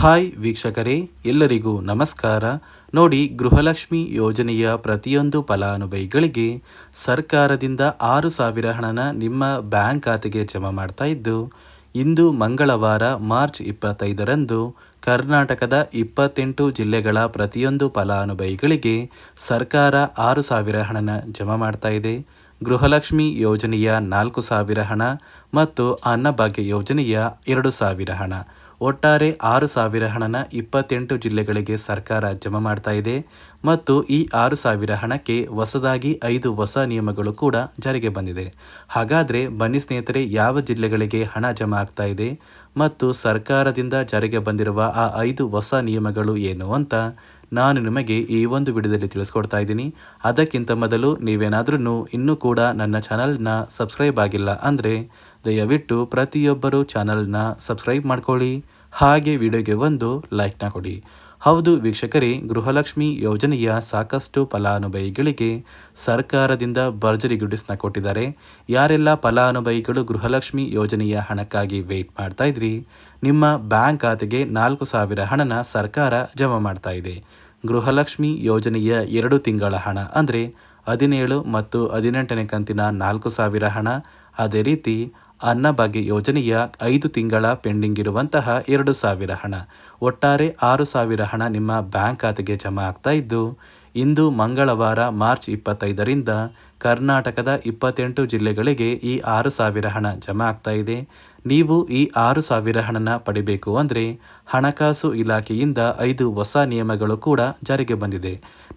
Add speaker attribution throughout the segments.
Speaker 1: Hi ವೀಕ್ಷಕರೇ, ಎಲ್ಲರಿಗೂ ನಮಸ್ಕಾರ. ನೋಡಿ, ಗೃಹಲಕ್ಷ್ಮಿ ಯೋಜನೆಯ ಪ್ರತಿಯೊಂದು ಫಲಾನುಭವಿಗಳಿಗೆ ಸರ್ಕಾರದಿಂದ ಆರು ಸಾವಿರ ಹಣನ ನಿಮ್ಮ ಬ್ಯಾಂಕ್ ಖಾತೆಗೆ ಜಮಾ ಮಾಡ್ತಾ ಇದ್ದು, ಇಂದು ಮಂಗಳವಾರ ಮಾರ್ಚ್ ಇಪ್ಪತ್ತೈದರಂದು ಕರ್ನಾಟಕದ ಇಪ್ಪತ್ತೆಂಟು ಜಿಲ್ಲೆಗಳ ಪ್ರತಿಯೊಂದು ಫಲಾನುಭವಿಗಳಿಗೆ ಸರ್ಕಾರ ಆರು ಸಾವಿರ ಹಣನ ಜಮಾ ಮಾಡ್ತಾ ಇದೆ. ಗೃಹಲಕ್ಷ್ಮಿ ಯೋಜನೆಯ ನಾಲ್ಕು ಸಾವಿರ ಹಣ ಮತ್ತು ಅನ್ನಭಾಗ್ಯ ಯೋಜನೆಯ ಎರಡು ಸಾವಿರ ಹಣ. ಒಟ್ಟಾರೆ ಆರು ಸಾವಿರ ಹಣನ ಇಪ್ಪತ್ತೆಂಟು ಜಿಲ್ಲೆಗಳಿಗೆ ಸರ್ಕಾರ ಜಮಾ ಮಾಡ್ತಾ ಇದೆ ಮತ್ತು ಈ ಆರು ಸಾವಿರ ಹಣಕ್ಕೆ ಹೊಸದಾಗಿ ಐದು ಹೊಸ ನಿಯಮಗಳು ಕೂಡ ಜಾರಿಗೆ ಬಂದಿದೆ. ಹಾಗಾದರೆ ಬನ್ನಿ ಸ್ನೇಹಿತರೆ, ಯಾವ ಜಿಲ್ಲೆಗಳಿಗೆ ಹಣ ಜಮಾ ಆಗ್ತಾ ಇದೆ? ಮತ್ತು ಸರ್ಕಾರದಿಂದ ಜಾರಿಗೆ ಬಂದಿರುವ ಆ ಐದು ಹೊಸ ನಿಯಮಗಳು ಏನು ಅಂತ ನಾನು ನಿಮಗೆ ಈ ಒಂದು ವಿಡಿಯೋದಲ್ಲಿ ತಿಳಿಸ್ಕೊಡ್ತಾ ಇದ್ದೀನಿ. ಅದಕ್ಕಿಂತ ಮೊದಲು ನೀವೇನಾದ್ರೂ ಇನ್ನೂ ಕೂಡ ನನ್ನ ಚಾನಲ್ನ ಸಬ್ಸ್ಕ್ರೈಬ್ ಆಗಿಲ್ಲ ಅಂದರೆ ದಯವಿಟ್ಟು ಪ್ರತಿಯೊಬ್ಬರು ಚಾನಲ್ನ ಸಬ್ಸ್ಕ್ರೈಬ್ ಮಾಡ್ಕೊಳ್ಳಿ. ಹಾಗೆ ವಿಡಿಯೋಗೆ ಒಂದು ಲೈಕ್ನ ಕೊಡಿ. ಹೌದು ವೀಕ್ಷಕರೇ, ಗೃಹಲಕ್ಷ್ಮಿ ಯೋಜನೆಯ ಸಾಕಷ್ಟು ಫಲಾನುಭವಿಗಳಿಗೆ ಸರ್ಕಾರದಿಂದ ಭರ್ಜರಿ ಗುಡಿಸ್ನ ಕೊಟ್ಟಿದ್ದಾರೆ. ಯಾರೆಲ್ಲ ಫಲಾನುಭವಿಗಳು ಗೃಹಲಕ್ಷ್ಮಿ ಯೋಜನೆಯ ಹಣಕ್ಕಾಗಿ ವೆಯ್ಟ್ ಮಾಡ್ತಾ ಇದ್ರಿ, ನಿಮ್ಮ ಬ್ಯಾಂಕ್ ಖಾತೆಗೆ ನಾಲ್ಕು ಸಾವಿರ ಹಣನ ಸರ್ಕಾರ ಜಮಾ ಮಾಡ್ತಾ ಇದೆ. ಗೃಹಲಕ್ಷ್ಮಿ ಯೋಜನೆಯ ಎರಡು ತಿಂಗಳ ಹಣ ಅಂದರೆ ಹದಿನೇಳು ಮತ್ತು ಹದಿನೆಂಟನೇ ಕಂತಿನ ನಾಲ್ಕು ಸಾವಿರ ಹಣ. ಅದೇ ರೀತಿ ಅನ್ನಭಾಗ್ಯ ಯೋಜನೆಯ ಐದು ತಿಂಗಳ ಪೆಂಡಿಂಗ್ ಇರುವಂತಹ ಎರಡು ಸಾವಿರ ಹಣ. ಒಟ್ಟಾರೆ ಆರು ಸಾವಿರ ಹಣ ನಿಮ್ಮ ಬ್ಯಾಂಕ್ ಖಾತೆಗೆ ಜಮಾ ಆಗ್ತಾ ಇದ್ದು, ಇಂದು ಮಂಗಳವಾರ ಮಾರ್ಚ್ ಇಪ್ಪತ್ತೈದರಿಂದ ಕರ್ನಾಟಕದ ಇಪ್ಪತ್ತೆಂಟು ಜಿಲ್ಲೆಗಳಿಗೆ ಈ ಆರು ಸಾವಿರ ಹಣ ಜಮಾ ಆಗ್ತಾ ಇದೆ. ನೀವು ಈ ಆರು ಸಾವಿರ ಹಣನ ಪಡಿಬೇಕು ಅಂದರೆ ಹಣಕಾಸು ಇಲಾಖೆಯಿಂದ ಐದು ಹೊಸ ನಿಯಮಗಳು ಕೂಡ ಜಾರಿಗೆ ಬಂದಿದೆ.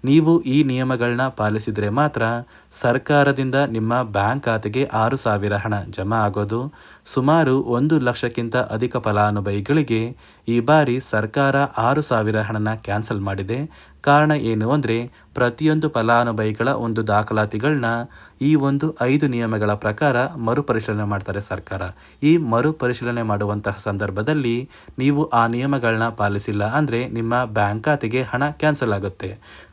Speaker 1: ನೀವು ಈ ನಿಯಮಗಳನ್ನ ಪಾಲಿಸಿದರೆ ಮಾತ್ರ ಸರ್ಕಾರದಿಂದ ನಿಮ್ಮ ಬ್ಯಾಂಕ್ ಖಾತೆಗೆ ಆರು ಸಾವಿರ ಹಣ ಜಮಾ ಆಗೋದು, ಸುಮಾರು ಒಂದು ಲಕ್ಷಕ್ಕಿಂತ ಅಧಿಕ ಫಲಾನುಭವಿಗಳಿಗೆ ಈ ಬಾರಿ ಸರ್ಕಾರ ಆರು ಸಾವಿರ ಹಣನ ಕ್ಯಾನ್ಸಲ್ ಮಾಡಿದೆ. ಕಾರಣ ಏನು ಅಂದರೆ ಪ್ರತಿಯೊಂದು ಫಲಾನುಭವಿಗಳ ಒಂದು ದಾಖಲಾತಿಗಳನ್ನ ಈ ಒಂದು ಐದು ನಿಯಮಗಳ ಪ್ರಕಾರ ಮರುಪರಿಶೀಲನೆ ಮಾಡ್ತಾರೆ ಸರ್ಕಾರ. ಈ ಮರುಪರಿಶೀಲನೆ ಮಾಡುವಂತಹ ಸಂದರ್ಭದಲ್ಲಿ ನೀವು ಆ ನಿಯಮಗಳನ್ನ ಪಾಲಿಸಿಲ್ಲ ಅಂದರೆ ನಿಮ್ಮ ಬ್ಯಾಂಕ್ ಖಾತೆಗೆ ಹಣ ಕ್ಯಾನ್ಸಲ್ ಆಗುತ್ತೆ.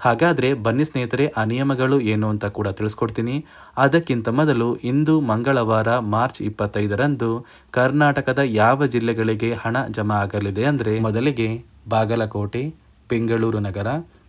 Speaker 1: ಹಾಗಾದರೆ ಬನ್ನಿ ಸ್ನೇಹಿತರೆ, ಆ ನಿಯಮಗಳು ಏನು ಅಂತ ಕೂಡ ತಿಳಿಸ್ಕೊಡ್ತೀನಿ. ಅದಕ್ಕಿಂತ ಮೊದಲು ಇಂದು ಮಂಗಳವಾರ ಮಾರ್ಚ್ ಇಪ್ಪತ್ತೈದರಂದು ಕರ್ನಾಟಕದ ಯಾವ ಜಿಲ್ಲೆಗಳಿಗೆ ಹಣ ಜಮಾ ಆಗಲಿದೆ ಅಂದರೆ ಮೊದಲಿಗೆ ಬಾಗಲಕೋಟೆ, ಬೆಂಗಳೂರು ನಗರ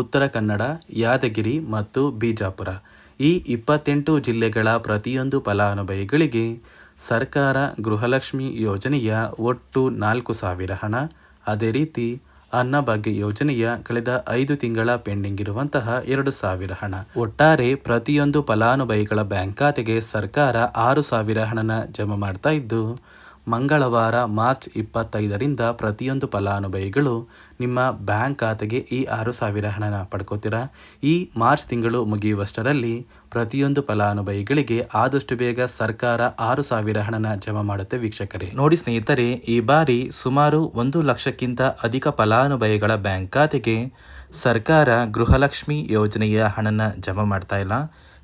Speaker 1: ಉತ್ತರ ಕನ್ನಡ, ಯಾದಗಿರಿ ಮತ್ತು ಬಿಜಾಪುರ. ಈ ಇಪ್ಪತ್ತೆಂಟು ಜಿಲ್ಲೆಗಳ ಪ್ರತಿಯೊಂದು ಫಲಾನುಭವಿಗಳಿಗೆ ಸರ್ಕಾರ ಗೃಹಲಕ್ಷ್ಮಿ ಯೋಜನೆಯ ಒಟ್ಟು ನಾಲ್ಕು ಸಾವಿರ ಹಣ. ಅದೇ ರೀತಿ ಅನ್ನಭಾಗ್ಯ ಯೋಜನೆಯ ಕಳೆದ ಐದು ತಿಂಗಳ ಪೆಂಡಿಂಗ್ ಇರುವಂತಹ ಎರಡು ಸಾವಿರ ಹಣ. ಒಟ್ಟಾರೆ ಪ್ರತಿಯೊಂದು ಫಲಾನುಭವಿಗಳ ಬ್ಯಾಂಕ್ ಖಾತೆಗೆ ಸರ್ಕಾರ ಆರು ಸಾವಿರ ಹಣನ ಜಮಾ ಮಾಡ್ತಾ ಇದ್ದು ಮಂಗಳವಾರ, ಮಾರ್ಚ್ ಇಪ್ಪತ್ತೈದರಿಂದ ಪ್ರತಿಯೊಂದು ಫಲಾನುಭವಿಗಳು ನಿಮ್ಮ ಬ್ಯಾಂಕ್ ಖಾತೆಗೆ ಈ ಆರು ಸಾವಿರ ಹಣನ ಪಡ್ಕೋತೀರಾ? ಈ ಮಾರ್ಚ್ ತಿಂಗಳು ಮುಗಿಯುವಷ್ಟರಲ್ಲಿ ಪ್ರತಿಯೊಂದು ಫಲಾನುಭವಿಗಳಿಗೆ ಆದಷ್ಟು ಬೇಗ ಸರ್ಕಾರ ಆರು ಸಾವಿರ ಹಣನ ಜಮಾ ಮಾಡುತ್ತೆ ವೀಕ್ಷಕರೇ. ನೋಡಿ ಸ್ನೇಹಿತರೆ, ಈ ಬಾರಿ ಸುಮಾರು ಒಂದು ಲಕ್ಷಕ್ಕಿಂತ ಅಧಿಕ ಫಲಾನುಭವಿಗಳ ಬ್ಯಾಂಕ್ ಖಾತೆಗೆ ಸರ್ಕಾರ ಗೃಹಲಕ್ಷ್ಮಿ ಯೋಜನೆಯ ಹಣನ ಜಮಾ ಮಾಡ್ತಾ ಇಲ್ಲ.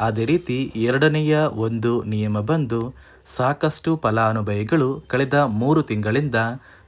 Speaker 1: ಅದೇ ರೀತಿ ಎರಡನೆಯ ಒಂದು ನಿಯಮ ಬಂದು ಸಾಕಷ್ಟು ಫಲಾನುಭವಿಗಳು ಕಳೆದ ಮೂರು ತಿಂಗಳಿಂದ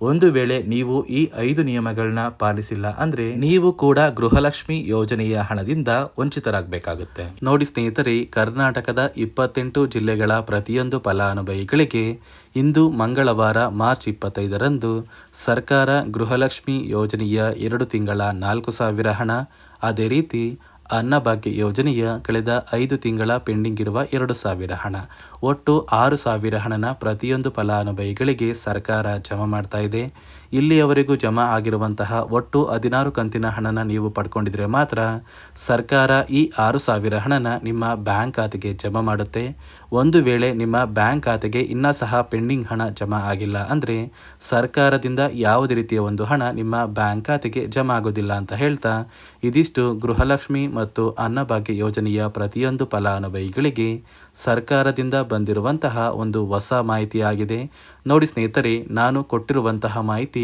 Speaker 1: ಒಂದು ವೇಳೆ ನೀವು ಈ ಐದು ನಿಯಮಗಳನ್ನ ಪಾಲಿಸಿಲ್ಲ ಅಂದ್ರೆ ನೀವು ಕೂಡ ಗೃಹಲಕ್ಷ್ಮಿ ಯೋಜನೆಯ ಹಣದಿಂದ ವಂಚಿತರಾಗಬೇಕಾಗುತ್ತೆ. ನೋಡಿ ಸ್ನೇಹಿತರೆ, ಕರ್ನಾಟಕದ ಇಪ್ಪತ್ತೆಂಟು ಜಿಲ್ಲೆಗಳ ಪ್ರತಿಯೊಂದು ಫಲಾನುಭವಿಗಳಿಗೆ ಇಂದು ಮಂಗಳವಾರ ಮಾರ್ಚ್ ಇಪ್ಪತ್ತೈದರಂದು ಸರ್ಕಾರ ಗೃಹಲಕ್ಷ್ಮಿ ಯೋಜನೆಯ ಎರಡು ತಿಂಗಳ ನಾಲ್ಕು ಸಾವಿರ ಹಣ. ಅದೇ ರೀತಿ ಅನ್ನಭಾಗ್ಯ ಯೋಜನೆಯ ಕಳೆದ ಐದು ತಿಂಗಳ ಪೆಂಡಿಂಗ್ ಇರುವ ಎರಡು ಸಾವಿರ ಹಣ. ಒಟ್ಟು ಆರು ಸಾವಿರ ಹಣನ ಪ್ರತಿಯೊಂದು ಫಲಾನುಭವಿಗಳಿಗೆ ಸರ್ಕಾರ ಜಮಾ ಮಾಡ್ತಾ ಇದೆ. ಇಲ್ಲಿಯವರೆಗೂ ಜಮಾ ಆಗಿರುವಂತಹ ಒಟ್ಟು ಹದಿನಾರು ಕಂತಿನ ಹಣನ ನೀವು ಪಡ್ಕೊಂಡಿದ್ರೆ ಮಾತ್ರ ಸರ್ಕಾರ ಈ ಆರು ಸಾವಿರ ಹಣನ ನಿಮ್ಮ ಬ್ಯಾಂಕ್ ಖಾತೆಗೆ ಜಮಾ ಮಾಡುತ್ತೆ. ಒಂದು ವೇಳೆ ನಿಮ್ಮ ಬ್ಯಾಂಕ್ ಖಾತೆಗೆ ಇನ್ನೂ ಸಹ ಪೆಂಡಿಂಗ್ ಹಣ ಜಮಾ ಆಗಿಲ್ಲ ಅಂದರೆ ಸರ್ಕಾರದಿಂದ ಯಾವುದೇ ರೀತಿಯ ಒಂದು ಹಣ ನಿಮ್ಮ ಬ್ಯಾಂಕ್ ಖಾತೆಗೆ ಜಮಾ ಆಗೋದಿಲ್ಲ ಅಂತ ಹೇಳ್ತಾ ಇದಿಷ್ಟು ಗೃಹಲಕ್ಷ್ಮಿ ಮತ್ತು ಅನ್ನಭಾಗ್ಯ ಯೋಜನೆಯ ಪ್ರತಿಯೊಂದು ಫಲಾನುಭವಿಗಳಿಗೆ ಸರ್ಕಾರದಿಂದ ಬಂದಿರುವಂತಹ ಒಂದು ಹೊಸ ಮಾಹಿತಿಯಾಗಿದೆ. ನೋಡಿ ಸ್ನೇಹಿತರೆ, ನಾನು ಕೊಟ್ಟಿರುವಂತಹ ಮಾಹಿತಿ